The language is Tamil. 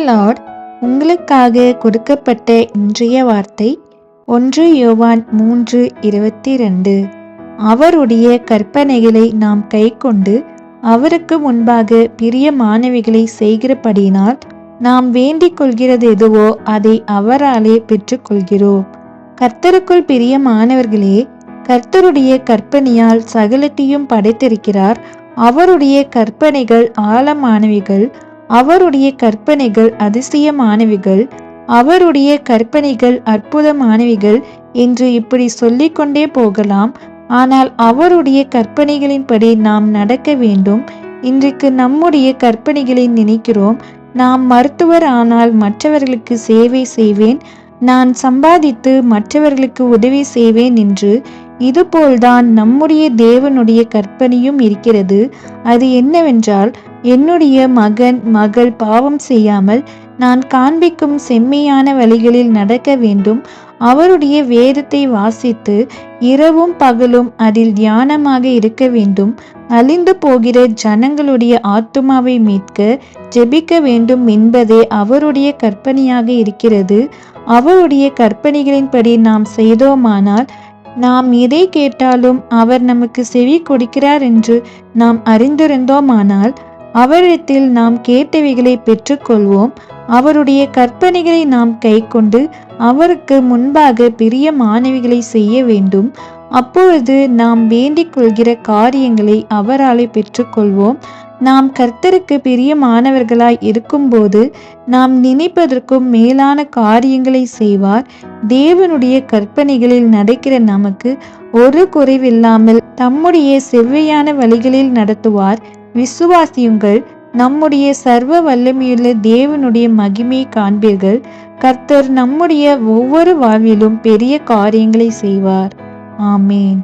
லார்ட் உங்களுக்காக கொடுக்கப்பட்ட இன்றைய வார்த்தை ஒன்று யோவான் மூன்று இருபத்தி ரெண்டு அவருடைய கற்பனைகளை நாம் கைக்கொண்டு அவருக்கு முன்பாக பிரியமானவைகளை செய்கிறபடியினால் நாம் வேண்டிக் கொள்கிறது எதுவோ அதை அவராலே பெற்றுக்கொள்கிறோம். கர்த்தருக்குள் பிரியமானவர்களே கர்த்தருடைய கற்பனையால் சகலத்தையும் படைத்திருக்கிறார். அவருடைய கற்பனைகள் ஆழமானவைகள். அவருடைய கற்பனைகள் அதிசயமானவைகள். அவருடைய கற்பனைகள் அற்புதமானவைகள் என்று இப்படி சொல்லிக்கொண்டே போகலாம். ஆனால் அவருடைய கற்பனைகளின்படி நாம் நடக்க வேண்டும். இன்றைக்கு நம்முடைய கற்பனைகளை நினைக்கிறோம். நாம் மருத்துவர் ஆனால் மற்றவர்களுக்கு சேவை செய்வேன். நான் சம்பாதித்து மற்றவர்களுக்கு உதவி செய்வேன் என்று இதுபோல்தான் நம்முடைய தேவனுடைய கற்பனையும் இருக்கிறது. அது என்னவென்றால் என்னுடைய மகன் மகள் பாவம் செய்யாமல் நான் காண்பிக்கும் செம்மையான வழிகளில் நடக்க வேண்டும். அவருடைய வேதத்தை வாசித்து இரவும் பகலும் அதில் தியானமாக இருக்க வேண்டும். அழிந்து போகிற ஜனங்களுடைய ஆத்துமாவை மீட்க ஜெபிக்க வேண்டும் என்பதே அவருடைய கற்பனையாக இருக்கிறது. அவருடைய கற்பனைகளின்படி நாம் செய்தோமானால் நாம் எதை கேட்டாலும் அவர் நமக்கு செவி கொடுக்கிறார் என்று நாம் அறிந்திருந்தோமானால் அவரிடத்தில் நாம் கேட்டவைகளை பெற்றுக்கொள்வோம். அவருடைய கற்பனைகளை நாம் கைக்கொண்டு அவருக்கு முன்பாக பெரிய மாணவிகளை செய்ய வேண்டும். அப்பொழுது நாம் வேண்டிக் கொள்கிற காரியங்களை அவராலே பெற்றுக்கொள்வோம். நாம் கர்த்தருக்கு பிரியமானவர்களாய் இருக்கும்போது நாம் நினைப்பதற்கும் மேலான காரியங்களை செய்வார். தேவனுடைய கற்பனைகளில் நடக்கிற நமக்கு ஒரு குறைவில்லாமல் தம்முடைய செவ்வையான வழிகளில் நடத்துவார். விசுவாசியுங்கள் நம்முடைய சர்வ வல்லமையுள்ள தேவனுடைய மகிமையை காண்பீர்கள். கர்த்தர் நம்முடைய ஒவ்வொரு வாழ்விலும் பெரிய காரியங்களை செய்வார். ஆமேன்.